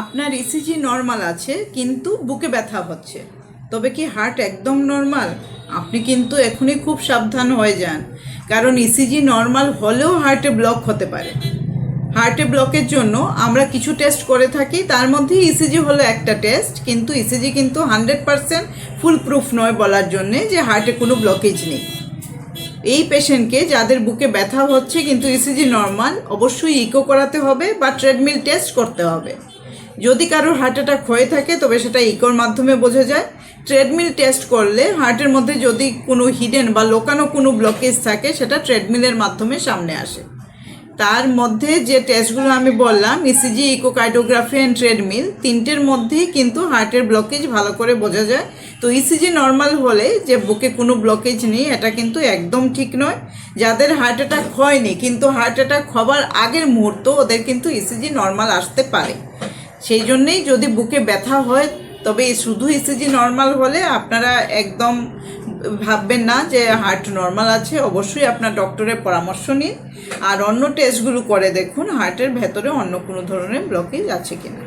আপনার ECG normal আছে, কিন্তু বুকে ব্যথা হচ্ছে। তবে কি হার্ট একদম নর্মাল আপনি কিন্তু এখনই খুব সাবধান হয়ে যান। কারণ ইসিজি নর্মাল হলেও হার্টে ব্লক হতে পারে। হার্টে ব্লকের জন্য আমরা কিছু টেস্ট করে থাকি, তার মধ্যে ইসিজি হলো একটা টেস্ট কিন্তু ইসিজি কিন্তু হান্ড্রেড পারসেন্ট ফুল প্রুফ নয় বলার জন্যে যে হার্টে কোনো ব্লকেজ নেই। এই পেশেন্টকে যাদের বুকে ব্যথা হচ্ছে কিন্তু ইসিজি নর্মাল অবশ্যই ইকো করাতে হবে বা ট্রেডমিল টেস্ট করতে হবে। যদি কারোর হার্ট অ্যাটাক হয়ে থাকে, তবে সেটা ইকোর মাধ্যমে বোঝা যায়। ট্রেডমিল টেস্ট করলে হার্টের মধ্যে যদি কোনো হিডেন বা লোকানো কোনো ব্লকেজ থাকে, সেটা ট্রেডমিলের মাধ্যমে সামনে আসে। তার মধ্যে যে টেস্টগুলো আমি বললাম E ECG echocardiography and treadmill তিনটের মধ্যেই কিন্তু হার্টের ব্লকেজ ভালো করে বোঝা যায়। তো ইসিজি নর্মাল হলে যে বুকে কোনো ব্লকেজ নেই, এটা কিন্তু একদম ঠিক নয়। যাদের হার্ট অ্যাটাক হয়নি, কিন্তু হার্ট অ্যাটাক হবার আগের মুহূর্ত, ওদের কিন্তু ইসিজি নর্মাল আসতে পারে। সেই জন্যেই যদি বুকে ব্যথা হয়, তবে শুধু ইসিজি নর্মাল হলে আপনারা একদম ভাববেন না যে হার্ট নর্মাল আছে, অবশ্যই আপনার ডক্টরের পরামর্শ নিন। আর অন্য টেস্টগুলো করে দেখুন হার্টের ভেতরে অন্য কোনো ধরনের ব্লকেজ আছে কিনা।